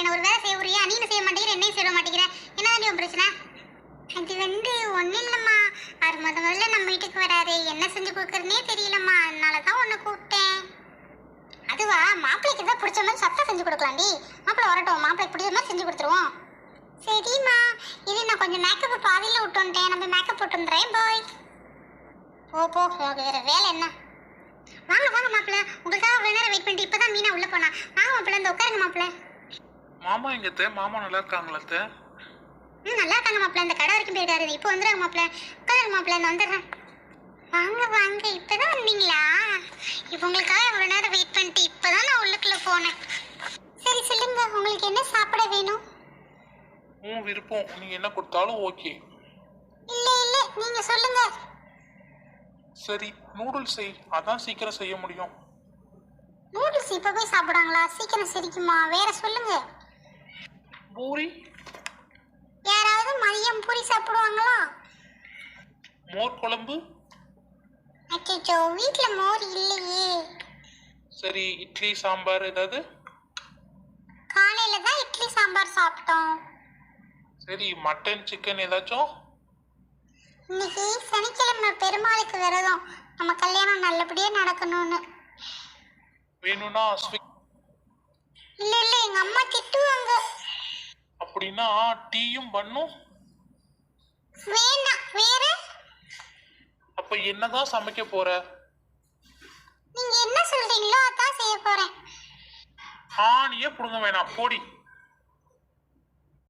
என்ன ஒரு வேலை செய்ய உரியா நீனு செய்ய மாட்டேங்கிற? என்னையும் செய்ய மாட்டேங்கிற? என்னதான் உன் பிரச்சனை? அது வந்து ஒன்றும் இல்லைம்மா. அவர் முத முதல்ல நம்ம வீட்டுக்கு வராரு என்ன செஞ்சு கொடுக்குறதுனே தெரியலம்மா. அதனால தான் உன்னை கூப்பிட்டேன். அதுவா? மாப்பிள்ளைக்கு தான் பிடிச்ச மாதிரி சத்தம் செஞ்சு கொடுக்கலாம்டி மாப்பிள்ளை வரட்டும். மாப்பிள்ளைக்கு பிடிச்ச மாதிரி செஞ்சு கொடுத்துருவோம். சரிம்மா. இது நான் கொஞ்சம் மேக்கப் பாதியில் விட்டு வந்துட்டேன். நம்ம மேக்கப் போட்டு வந்துடுறேன். பாய் ஓ போ. உனக்கு வேறு வேலை என்ன? வாங்க வாங்க மாப்பிள்ள. உங்களுக்காக அவ்வளோ நேரம் வெயிட் பண்ணிட்டு இப்போ தான் மீனா உள்ளே போனா. வாங்க மாப்பிள்ள. இந்த உட்காருங்க மாப்பிள்ள. மாமா எங்க அத்தை? மாமா நல்லா இருக்காங்களா அத்தை? ம் நல்லா இருக்காங்க மாப்பிள்ள. இந்த கடை வரைக்கும் போயிருக்காரு இப்போ வந்துடுறாங்க மாப்பிள்ள. உட்காருங்க மாப்பிள்ள. இந்த வந்துடுறேன். வாங்க வாங்க. இப்பதான் வந்தீங்களா? இப்போ உங்களுக்காக அவ்வளோ நேரம் வெயிட் பண்ணிட்டு இப்பதான் நான் உள்ளுக்குள்ள போனேன். சரி சொல்லுங்க. உங்களுக்கு என்ன சாப்பிட வேணும்? உன் விருப்பம். நீ என்ன கொடுத்தாலும் ஓகே இல்ல இல்ல. நீங்க சொல்லுங்க. சரி நூடுல்ஸ் செய். அதான் சீக்கிரம் செய்ய முடியும். நூடுல்ஸ் இப்போ போய் சாப்பிடுவாங்களா? சீக்கிரம் சிரிக்குமா? வேற சொல்லுங்க. பூரி? யாராவது மதியம் பூரி சாப்பிடுவாங்களா? மோர் குழம்பு? அச்சோ வீட்ல மோர் இல்லையே. சரி இட்லி சாம்பார் ஏதாவது? காலையில தான் இட்லி சாம்பார் சாப்பிட்டோம். சரி மட்டன் சிக்கன் ஏதாச்சும்? இன்னைக்கு சனிக்கிழமை பெருமாளுக்கு விரதம். நம்ம கல்யாணம் நல்லபடியா நடக்கணும்னு. வேணும்னா அப்படின்னா டீயும் பண்ணும். அப்ப என்னதான் சமைக்க போற? நீங்க என்ன சொல்றீங்களோ அதான் செய்ய போறேன். ஆணியே புடுங்க வேணாம். போடி.